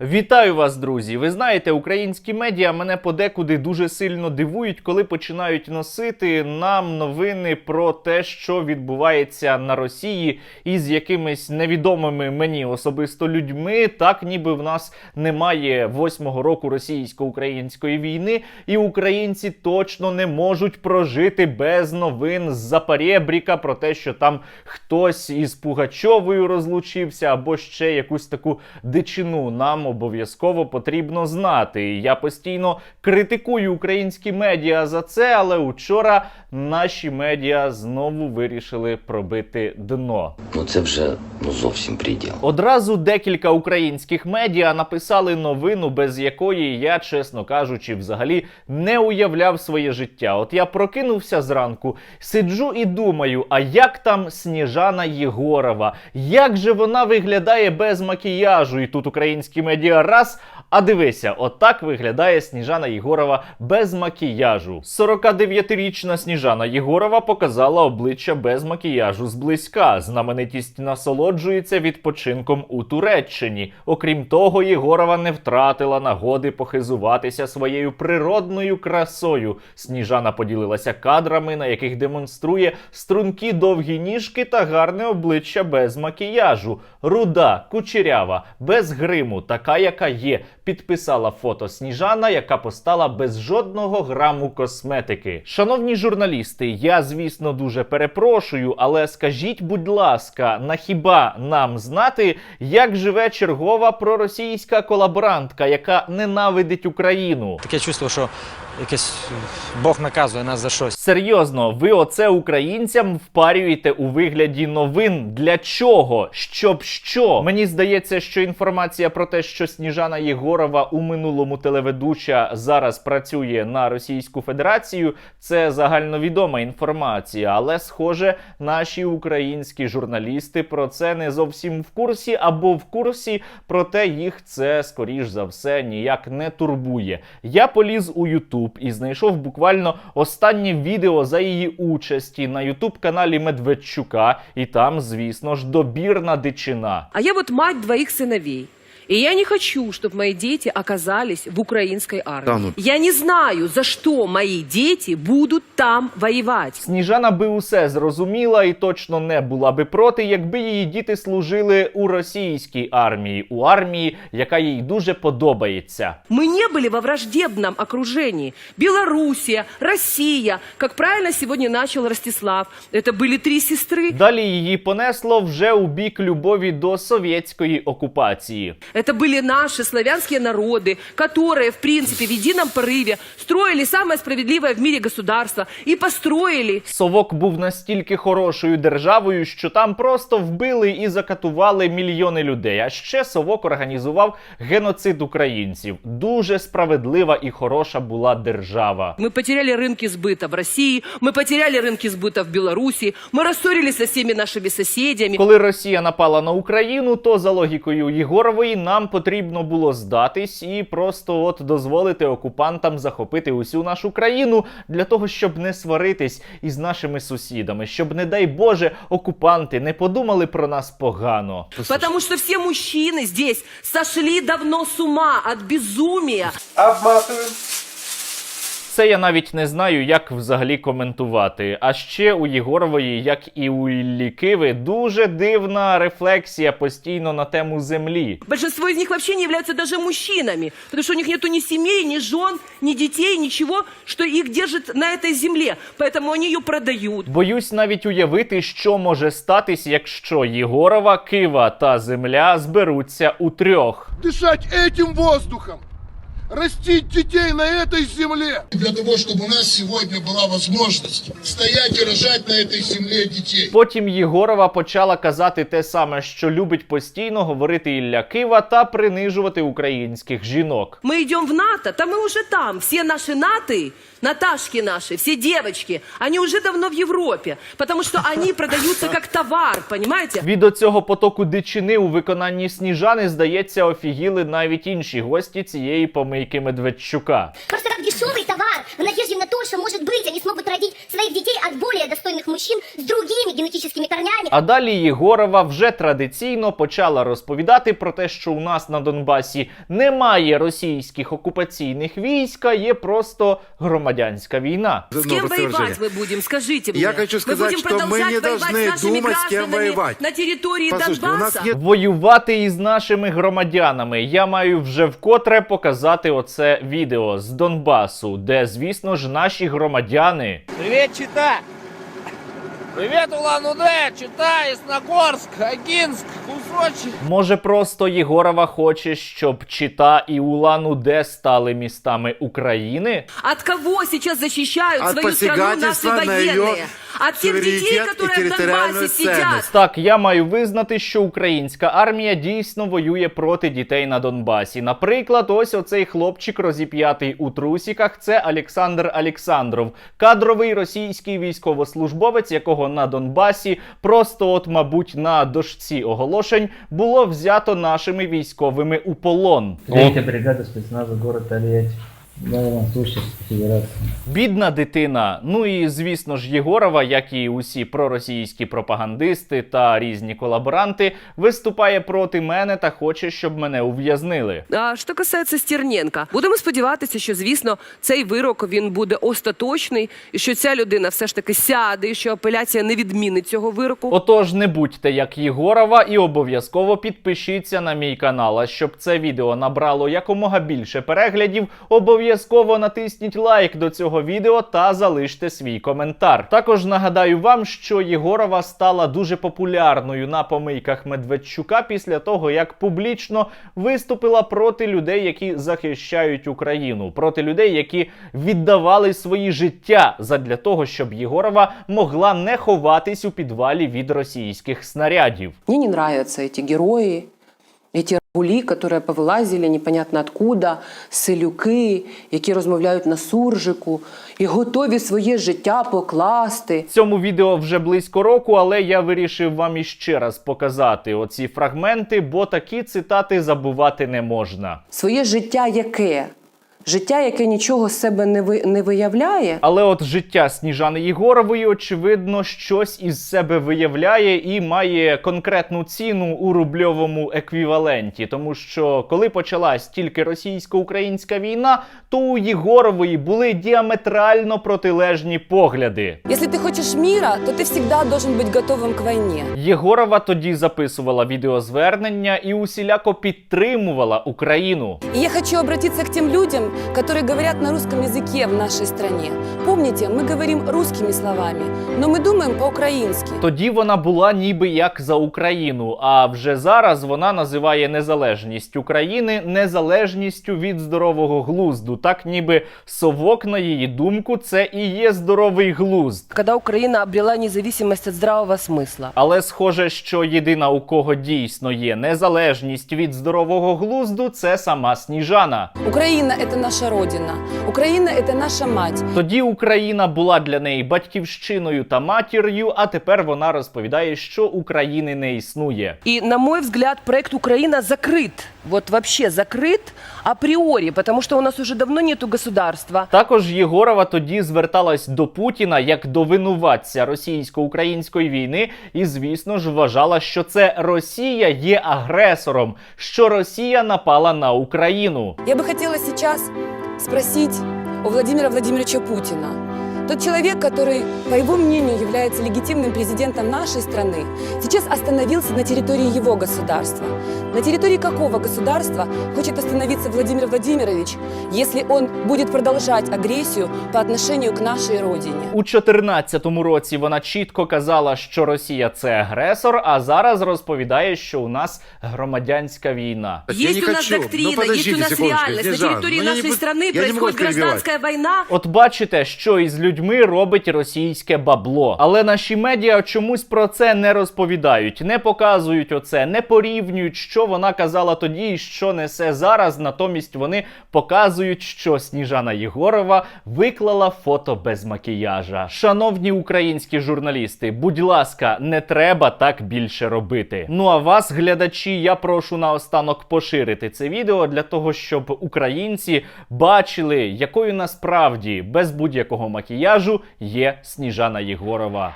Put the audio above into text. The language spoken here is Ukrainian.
Вітаю вас, друзі! Ви знаєте, українські медіа мене подекуди дуже сильно дивують, коли починають носити нам новини про те, що відбувається на Росії із якимись невідомими мені особисто людьми, так ніби в нас немає восьмого року російсько-української війни, і українці точно не можуть прожити без новин з Запорєбріка про те, що там хтось із Пугачовою розлучився, або ще якусь таку дичину нам обов'язково потрібно знати. Я постійно критикую українські медіа за це, але учора наші медіа знову вирішили пробити дно. Ну це вже ну зовсім приділ. Одразу декілька українських медіа написали новину, без якої я, чесно кажучи, взагалі не уявляв своє життя. От я прокинувся зранку, сиджу і думаю, а як там Сніжана Єгорова? Як же вона виглядає без макіяжу? І тут українські медіа раз. А дивися, отак виглядає Сніжана Єгорова без макіяжу. 49-річна Сніжана Єгорова показала обличчя без макіяжу зблизька. Знаменитість насолоджується відпочинком у Туреччині. Окрім того, Єгорова не втратила нагоди похизуватися своєю природною красою. Сніжана поділилася кадрами, на яких демонструє стрункі довгі ніжки та гарне обличчя без макіяжу. Руда, кучерява, без гриму, така, яка є. Підписала фото Сніжана, яка постала без жодного граму косметики. Шановні журналісти, я звісно дуже перепрошую, але скажіть, будь ласка, на хіба нам знати, як живе чергова проросійська колаборантка, яка ненавидить Україну? Таке чувство, що якесь Бог наказує нас за щось. Серйозно, ви оце українцям впарюєте у вигляді новин. Для чого? Щоб що? Мені здається, що інформація про те, що Сніжана Єгорова у минулому телеведуча зараз працює на Російську Федерацію, це загальновідома інформація. Але, схоже, наші українські журналісти про це не зовсім в курсі, або в курсі, проте їх це скоріш за все ніяк не турбує. Я поліз у Ютуб і знайшов буквально останнє відео за її участі на Ютуб каналі Медведчука, і там, звісно ж, добірна дичина. А я от мать двоїх сыновей. И я не хочу, чтобы мои дети оказались в украинской армии. Да ну. Я не знаю, за что мои дети будут там воевать. Сніжана би усе зрозуміла і точно не була би проти, якби її діти служили у російській армії, у армії, яка їй дуже подобається. Мы не были во враждебном окружении. Белоруссия, Россия, как правильно сегодня начал Ростислав. Это были три сестры. Далі її понесло вже у бік любові до совєтської окупації. Это были наши славянские народы, которые, в принципе, в едином порыве строили самое справедливое в мире государство и построили Совок був настільки хорошою державою, що там просто вбили і закатували мільйони людей. А ще Совок організував геноцид українців. Дуже справедлива і хороша була держава. Мы потеряли рынки сбыта в России, мы потеряли рынки сбыта в Беларуси, мы рассорились со всеми нашими соседями. Коли Росія напала на Україну, то за логікою Єгорової нам потрібно було здатись і просто от дозволити окупантам захопити усю нашу країну для того, щоб не сваритись із нашими сусідами, щоб, не дай Боже, окупанти не подумали про нас погано. Тому що всі мужчини здесь сошли давно с ума от безумия. Це я навіть не знаю, як взагалі коментувати. А ще у Єгорової, як і у Іллі Киви, дуже дивна рефлексія постійно на тему землі. Большинство из них вообще не являются даже мужчинами, потому что у них нету ни семей, ни жен, ни детей, ничего, что их держит на этой земле. Поэтому они ее продают. Боюсь навіть уявити, що може статись, якщо Єгорова, Кива та земля зберуться у трьох. дышать этим воздухом, растить детей на этой земле. для того, чтобы у нас сегодня была возможность стоять и рожать на этой земле детей. Потім Єгорова почала казати те саме, що любить постійно говорити Ілля Кива та принижувати українських жінок. Мы идем в НАТО, там мы уже там. Все наши наты, Наташки наши, все девочки, они уже давно в Европе, потому что они продаются как товар, понимаете? Від оцього потоку дичини у виконанні сніжани, здається, офігіли навіть інші гості цієї помийки Медведчука. Просто как дешевый товар в надежде на то, хорошем может быть. Они смогут родить своих детей от более достойных мужчин с другими генетическими корнями. А далі Єгорова вже традиційно почала розповідати про те, що у нас на Донбасі немає російських окупаційних військ, а є просто громадянська війна. С кем воевать мы будем, скажите мне? Я хочу мы сказать, будем что мы продолжать не воевать должны с нашими думать, с кем гражданами воевать. на территории Послушайте, у нас Донбасса? нет Воювати із нашими громадянами я маю вже вкотре показати оце відео з Донбасу, де, звісно ж, наші громадяни Привет, Чита! Привет, Улан-Удэ, Чита, Ясногорск, Агинск, кусочек. Може, просто Єгорова хоче, щоб Чита і Улан-Удэ стали містами України? От кого сейчас защищают От свою страну наши посягательства на военные? ее От тех детей, суверенитет и которые в территориальную Донбассе ценность. Так, я маю визнати, що українська армія дійсно воює проти дітей на Донбасі. Наприклад, ось оцей хлопчик розіп'ятий у трусіках. Це Олександр Олександров, кадровий російський військовослужбовець, якого на Донбасі просто, от, мабуть, на дошці оголошень було взято нашими військовими у полон. Третья бригада спецназа город Тольятти. Бідна дитина. Ну і звісно ж, Єгорова, як і усі проросійські пропагандисти та різні колаборанти, виступає проти мене та хоче, щоб мене ув'язнили. А що касається Стерненка, будемо сподіватися, що звісно цей вирок він буде остаточний, і що ця людина все ж таки сяде, і що апеляція не відмінить цього вироку. Отож, не будьте як Єгорова і обов'язково підпишіться на мій канал. А щоб це відео набрало якомога більше переглядів, обов'язково натисніть лайк до цього відео та залиште свій коментар. Також нагадаю вам, що Єгорова стала дуже популярною на помийках Медведчука після того, як публічно виступила проти людей, які захищають Україну, проти людей, які віддавали свої життя задля того, щоб Єгорова могла не ховатись у підвалі від російських снарядів. Мне не нравятся эти герои, эти рагулі, которые повилазили непонятно откуда, селюки, які розмовляють на суржику і готові своє життя покласти. Цьому відео вже близько року, але я вирішив вам іще раз показати оці фрагменти, бо такі цитати забувати не можна. Своє життя яке? Життя, яке нічого з себе не, ви, не виявляє. Але от життя Сніжани Єгорової, очевидно, щось із себе виявляє і має конкретну ціну у рубльовому еквіваленті. Тому що коли почалась тільки російсько-українська війна, то у Єгорової були діаметрально протилежні погляди. Если ты хочешь мира, то ты всегда должен быть готовым к войне. Єгорова тоді записувала відеозвернення і усіляко підтримувала Україну. И я хочу обратиться к тем людям, которые говорят на русском языке в нашей стране. Помните, мы говорим русскими словами, но мы думаем по-украински. Тоді вона була ніби як за Україну, а вже зараз вона називає незалежність України незалежністю від здорового глузду. Так ніби совок, на її думку, це і є здоровий глузд. Когда Украина обрела независимость от здравого смысла. Але схоже, що єдина, у кого дійсно є незалежність від здорового глузду, це сама Сніжана. Украина – это наша родина. Украина – это наша мать. Тоді Україна була для неї батьківщиною та матір'ю, а тепер вона розповідає, що України не існує. И, на мой взгляд, проект Украина закрыт. Вот вообще закрыт априори, потому что у нас уже давно нету государства. Також Єгорова тоді зверталась до Путіна як до винуватця російсько-української війни, і звісно ж вважала, що це Росія є агресором, що Росія напала на Україну. Я бы хотела сейчас спросить у Владимира Владимировича Путина. Тот человек, который, по его мнению, является легитимным президентом нашей страны, сейчас остановился на территории его государства. На территории какого государства хочет остановиться Владимир Владимирович, если он будет продолжать агрессию по отношению к нашей родине? У 14-му році вона чітко казала, що Росія це агресор, а зараз розповідає, що у нас громадянська війна. Я есть не у нас хочу. доктрина, Ну, подождите есть у нас секундочку, реальность. На Снежан, территории ну, я не нашей буду- страны я не могу происходит вас перебивать. гражданская война. От бачите, що із людьми людьми робить російське бабло. Але наші медіа чомусь про це не розповідають, не показують оце, не порівнюють, що вона казала тоді і що несе зараз. Натомість вони показують, що Сніжана Єгорова виклала фото без макіяжа. Шановні українські журналісти, будь ласка, не треба так більше робити. Ну а вас, глядачі, я прошу наостанок поширити це відео для того, щоб українці бачили, якою насправді без будь-якого макіяжу є Сніжана Єгорова.